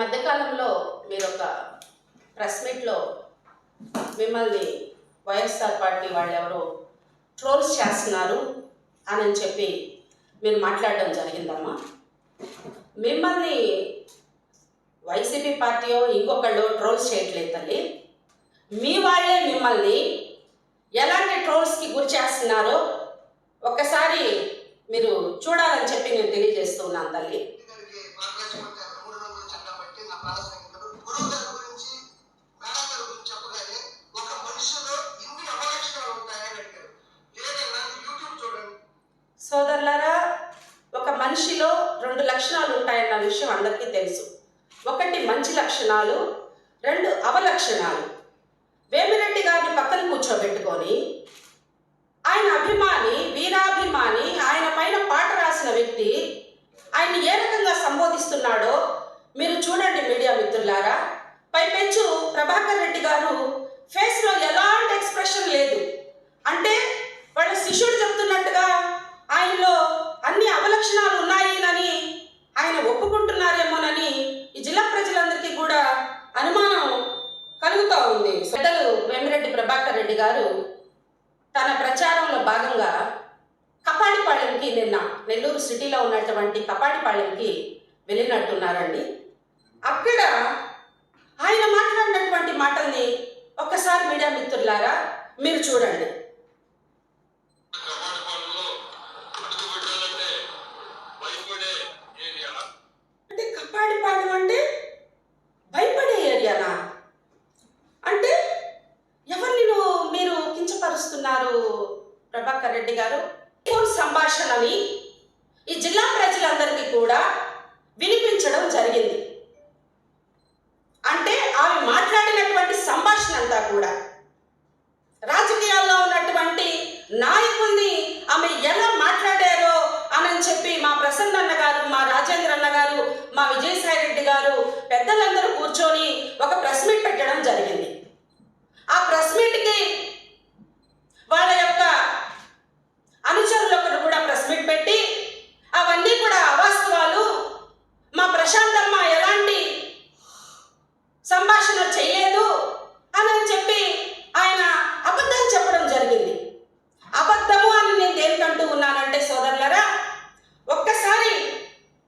మధ్యకాలంలో మీరు ఒక ప్రెస్ మీట్లో మిమ్మల్ని వైఎస్ఆర్ పార్టీ వాళ్ళు ఎవరో ట్రోల్స్ చేస్తున్నారు అని చెప్పి మీరు మాట్లాడడం జరిగిందమ్మా. మిమ్మల్ని వైసీపీ పార్టీయో ఇంకొకళ్ళు ట్రోల్స్ చేయట్లేదు తల్లి. మీ వాళ్ళే మిమ్మల్ని ఎలాంటి ట్రోల్స్కి గురి చేస్తున్నారో ఒక్కసారి మీరు చూడాలని చెప్పి నేను తెలియజేస్తున్నాను తల్లి. సోదరులారా ఒక మనిషిలో రెండు లక్షణాలు ఉంటాయన్న విషయం అందరికీ తెలుసు. ఒకటి మంచి లక్షణాలు రెండు అవలక్షణాలు. వేమిరెడ్డి గారిని పక్కన కూర్చోబెట్టుకొని ఆయన అభిమాని వీరాభిమాని ఆయన పైన పాట రాసిన వ్యక్తి ఆయన ఏ రకంగా సంబోధిస్తున్నాడో మీరు చూడండి మీడియా మిత్రులారా. పైపెచ్చు ప్రభాకర్ రెడ్డి గారు ఫేస్లో ఎలాంటి ఎక్స్ప్రెషన్ లేదు. అంటే వాళ్ళ శిష్యుడు చెప్తున్నట్టుగా ఆయనలో అన్ని అవలక్షణాలు ఉన్నాయినని ఆయన ఒప్పుకుంటున్నారేమోనని ఈ జిల్లా ప్రజలందరికీ కూడా అనుమానం కలుగుతూ ఉంది. పెద్దలు వేమిరెడ్డి ప్రభాకర్ రెడ్డి గారు తన ప్రచారంలో భాగంగా కపాడిపాళెంకి నిన్న నెల్లూరు సిటీలో ఉన్నటువంటి కపాడిపాళెంకి వెళ్ళినట్టున్నారండి. అక్కడ ఆయన మాట్లాడినటువంటి మాటల్ని ఒక్కసారి మీడియా మిత్రులారా మీరు చూడండి. అంటే కపాడిపాళెం అంటే భయపడే ఏరియానా? అంటే ఎవరిని మీరు కించపరుస్తున్నారు ప్రభాకర్ రెడ్డి గారు? ఫోన్ సంభాషణని ఈ జిల్లా ప్రజలందరికీ కూడా వినిపించడం జరిగింది. అంటే ఆమె మాట్లాడినటువంటి సంభాషణ అంతా కూడా రాజకీయాల్లో ఉన్నటువంటి నాయకుల్ని ఆమె ఎలా మాట్లాడారో అని చెప్పి మా ప్రసన్న అన్న గారు మా రాజేంద్ర అన్న గారు మా విజయసాయి రెడ్డి గారు పెద్దలందరూ కూర్చొని ఒక ప్రెస్ మీట్ పెట్టడం జరిగింది. ఆ ప్రెస్ మీట్కి వాళ్ళ యొక్క అనుచరులు ఒకరు కూడా ప్రెస్ మీట్ పెట్టి అవన్నీ కూడా అవాస్తవాలు మా ప్రశాంతమ్మ ఎలాంటి సంభాషణ చేయలేదు అని అని చెప్పి ఆయన అబద్ధాలు చెప్పడం జరిగింది అబద్ధము అని నేను దేనికంటూ ఉన్నానంటే సోదరులరా ఒక్కసారి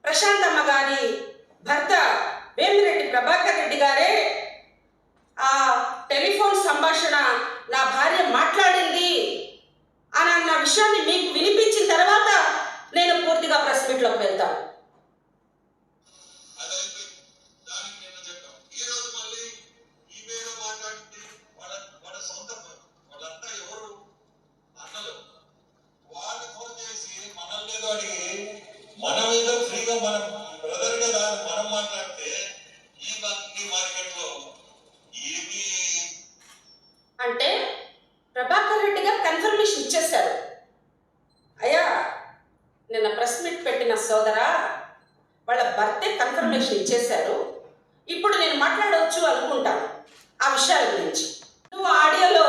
ప్రశాంతమ్మ గారి భర్త వేమిరెడ్డి ప్రభాకర్ రెడ్డి గారే ఆ టెలిఫోన్ సంభాషణ నా భార్య మాట్లాడింది అని అన్న విషయాన్ని మీకు వినిపించిన తర్వాత నేను పూర్తిగా ప్రెస్ మీట్లోకి వెళ్తాను. సోదరా వాళ్ళ బర్త్డే కన్ఫర్మేషన్ ఇచ్చేశారు. ఇప్పుడు నేను మాట్లాడవచ్చు అనుకుంటాను ఆ విషయాల గురించి. నువ్వు ఆడియోలో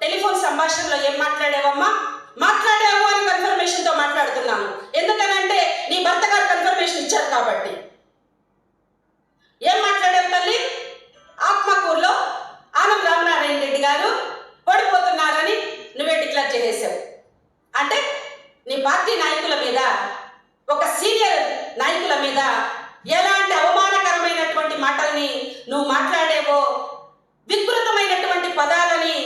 టెలిఫోన్ సంభాషణలో ఏం మాట్లాడావమ్మా? మాట్లాడావు అని కన్ఫర్మేషన్తో మాట్లాడుతున్నాను. ఎందుకనంటే నీ భర్త గారు కన్ఫర్మేషన్ ఇచ్చారు కాబట్టి. ఏం మాట్లాడావు తల్లి? ఆత్మకూరులో ఆనం రామనారాయణ రెడ్డి గారు ఓడిపోతున్నారని నువ్వే డిక్లేర్ చేసేసావు. అంటే నీ పార్టీ నాయకుల మీద ఒక సీనియర్ నాయకుల మీద ఎలాంటి అవమానకరమైనటువంటి మాటల్ని నువ్వు మాట్లాడేవో వికృతమైనటువంటి పదాలని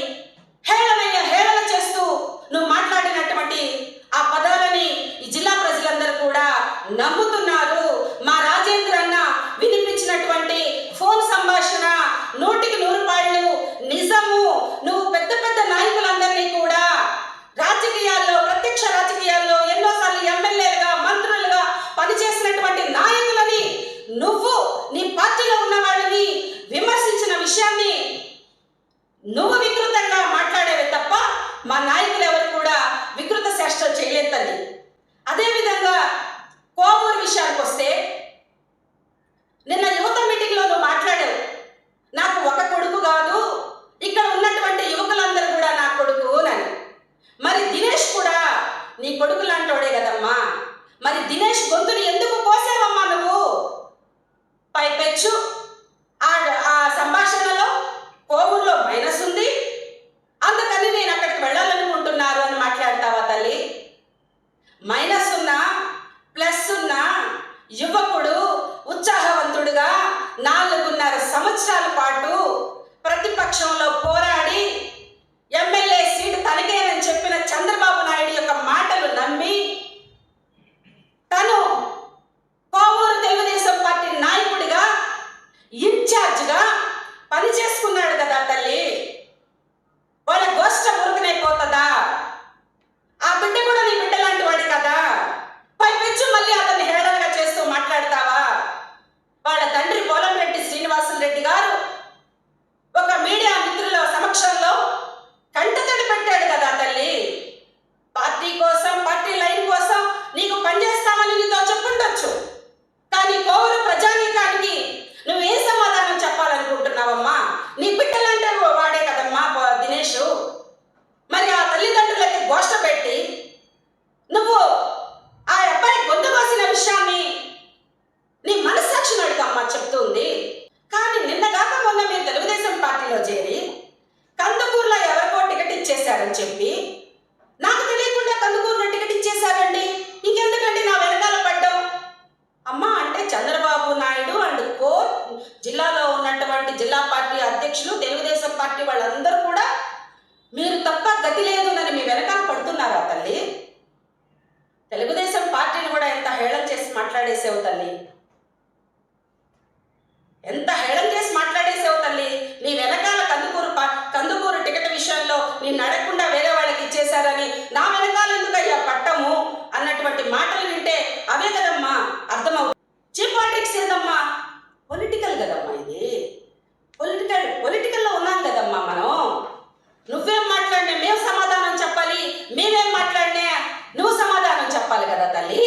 లేదు నన్ను మీ వెనకాల పడుతున్నారా తల్లి? ಕಡತದಲ್ಲಿ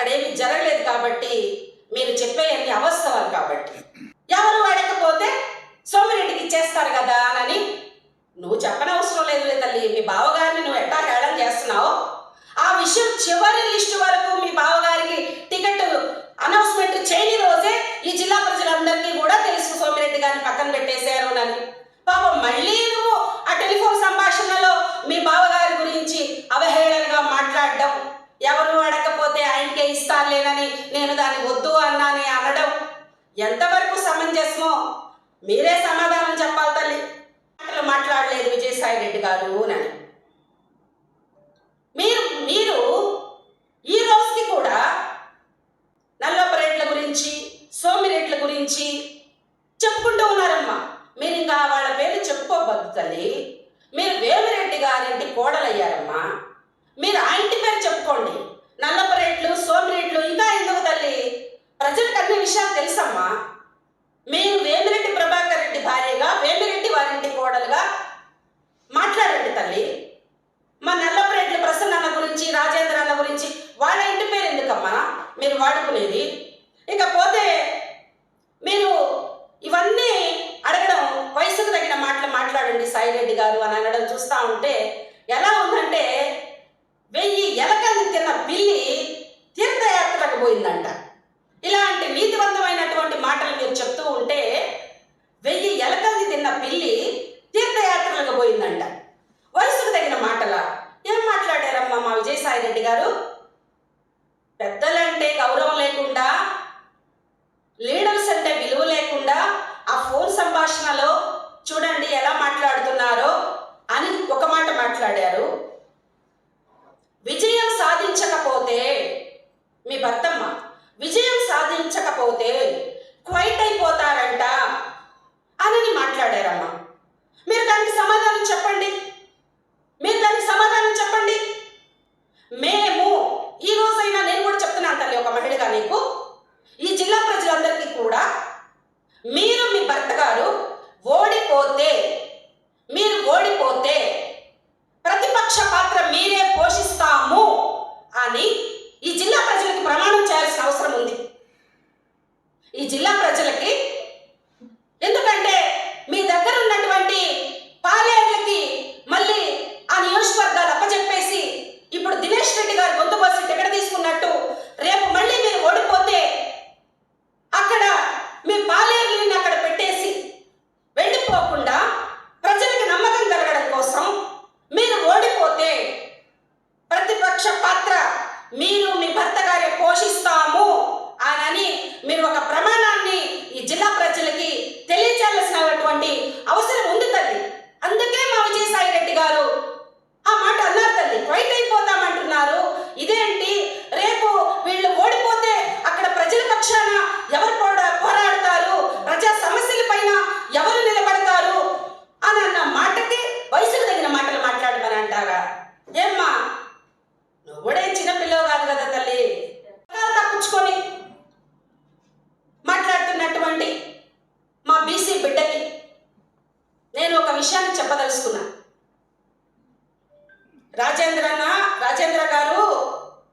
అక్కడేమి జరగలేదు కాబట్టి మీరు చెప్పేయన్ని అవస్థవాలు కాబట్టి. ఎవరు అడగకపోతే సోమిరెడ్డికి ఇచ్చేస్తారు కదా అని నువ్వు చెప్పనవసరం లేదులే తల్లి మీ బావగారిని నువ్వు ఎట్టా హేళన చేస్తున్నావు? ఆ విషయం చివరి లిస్టు వరకు మీ బావగారికి టికెట్ అనౌన్స్మెంట్ చేయని రోజే ఈ జిల్లా ప్రజలందరికీ కూడా తెలుసు సోమిరెడ్డి గారిని పక్కన పెట్టేశారు అని పాపం మళ్ళీ నువ్వు ఆ టెలిఫోన్ సంభాషణలో మీ బావగారి గురించి అవహేళనగా మాట్లాడడం ఎవరు అడగకపోతే ఆయనకే ఇస్తాను లేనని నేను దాన్ని వద్దు అన్నాని అనడం ఎంతవరకు సమంజసమో? మీరే సమాధానం చెప్పాలి తల్లి. మాటలు మాట్లాడలేదు విజయసాయి రెడ్డి గారు అని మీరు మీరు ఈ రోజుకి కూడా నల్లొప్ప రేట్ల గురించి సోమి రేట్ల గురించి చెప్పుకుంటూ ఉన్నారమ్మా. మీరు ఇంకా వాళ్ళ పేరు చెప్పుకోబద్దు తల్లి. మీరు వేమిరెడ్డి గారింటి కోడలయ్యారమ్మా. మీరు ఆ ఇంటి పేరు చెప్పుకోండి. నల్లపరేట్లు సోమిరేట్లు ఇంకా ఎందుకు తల్లి? ప్రజలకు అన్ని విషయాలు తెలుసమ్మా. దానికి సమాధానం చెప్పండి. మీరు దానికి సమాధానం చెప్పండి. మేము ఈ రోజైనా నేను కూడా చెప్తున్నాను తల్లి ఒక మహిళగా నీకు. ఈ జిల్లా ప్రజలందరికీ కూడా మీరు మీ భర్త గారు ఓడిపోతే మీరు ఓడిపోతే ప్రతిపక్ష పాత్ర మీరే పోషిస్తాము అని ఈ జిల్లా ప్రజలకు ప్రమాణం చేయాల్సిన అవసరం ఉంది. ఈ జిల్లా ప్రజలకి ఎందుకంటే మీ దగ్గర ఉన్నటువంటి Aleluia!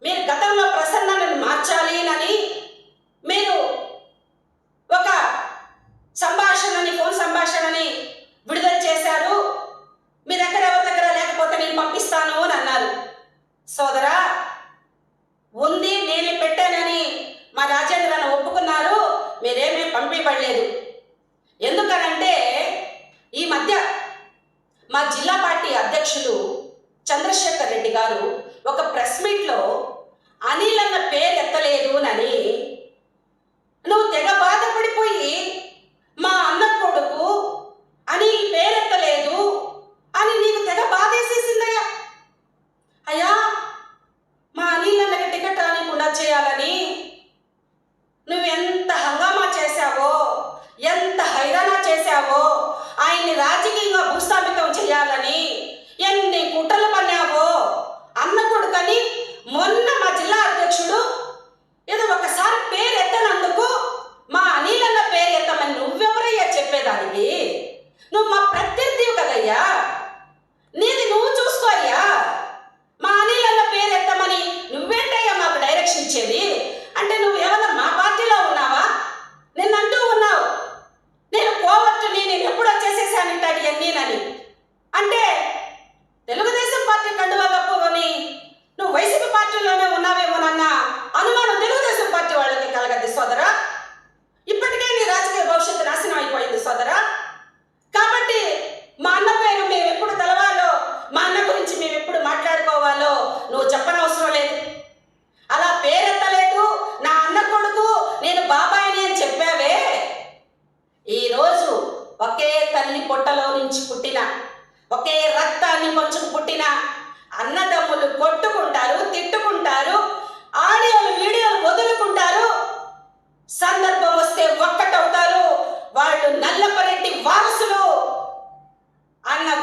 మీరు గతంలో ప్రసన్నాన్ని మార్చాలి అని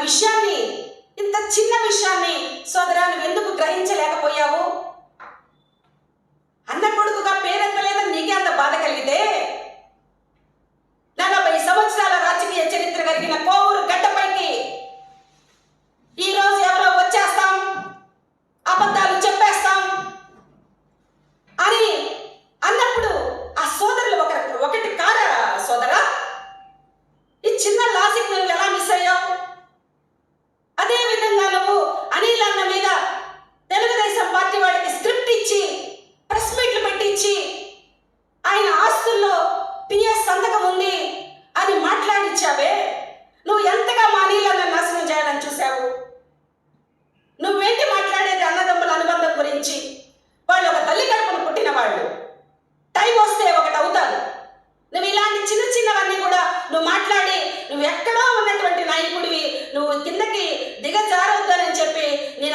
విషయాన్ని ఇంత చిన్న విషయాన్ని సోదరా నువ్వెందుకు గ్రహించలేకపోయావు? అందకూడదు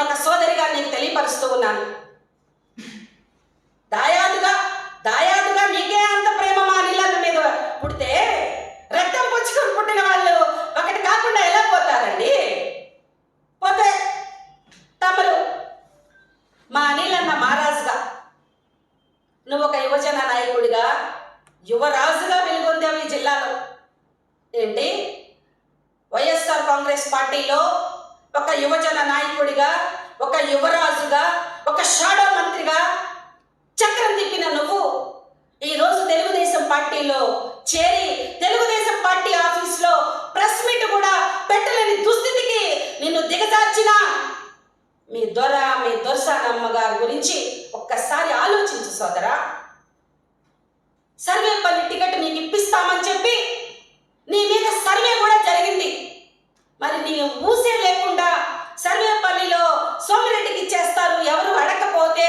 నేను ఒక సోదరిగా నీకు తెలియపరుస్తూ ఉన్నాను. దాయా యువరాజుగా ఒక షాడో మంత్రిగా చక్రం తిప్పిన నువ్వు ఈరోజు తెలుగుదేశం పార్టీలో చేరి తెలుగుదేశం పార్టీ ఆఫీస్లో ప్రెస్ మీట్ కూడా పెట్టలేని దుస్థితికి నిన్ను దిగజార్చిన మీ దొర మీ దొరసానమ్మ గారి గురించి ఒక్కసారి ఆలోచించు సోదరా. సర్వేపల్లి టికెట్ నీకు ఇప్పిస్తామని చెప్పి నీ మీద సర్వే కూడా జరిగింది. మరి నీ ఊసే లేకుండా సర్వేపల్లిలో సోమిరెడ్డికి ఇచ్చేస్తారు. ఎవరు అడగకపోతే